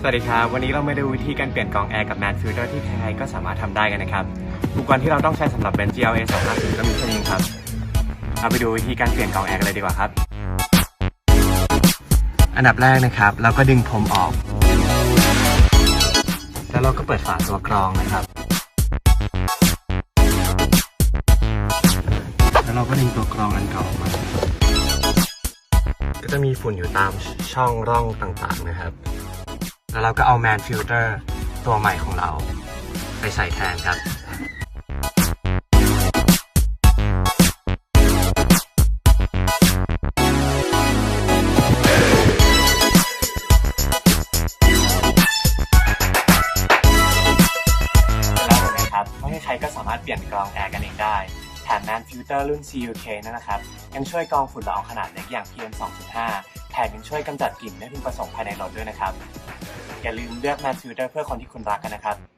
สวัสดีครับ วันนี้เรามาดูวิธีการเปลี่ยนกรองแอร์กับแมนฟิลเตอร์ที่ใครก็สามารถทำได้กันนะครับ อุปกรณ์ที่เราต้องใช้สำหรับเบนซ์ GLA 250ก็มีแค่นี้ครับ เราไปดูวิธีการเปลี่ยนกรองแอร์กันเลยดีกว่าครับ อันดับแรกนะครับ เราก็ดึงพรมออก แล้วเราก็เปิดฝาตัวกรองนะครับ แล้วเราก็ดึงตัวกรองอันเก่าออกมา ก็จะมีฝุ่นอยู่ตามช่องร่องต่างๆนะครับ แล้วเราก็เอาแมนฟิลเตอร์ตัวใหม่ของเราไปใส่แทนครับแล้วเห็นไหมครับว่าใครก็สามารถเปลี่ยนกรองแอร์กันเองได้ แถมแมนฟิลเตอร์รุ่น CUK นั่นนะครับ ยังช่วยกรองฝุ่นละอองขนาดเล็กอย่าง PM 2.5 แถมยังช่วยกำจัดกลิ่นได้พึงประสงค์ภายในรถด้วยนะครับ อย่าลืมเลือกแมนฟิลเตอร์เพื่อคนที่คุณรักกันนะครับ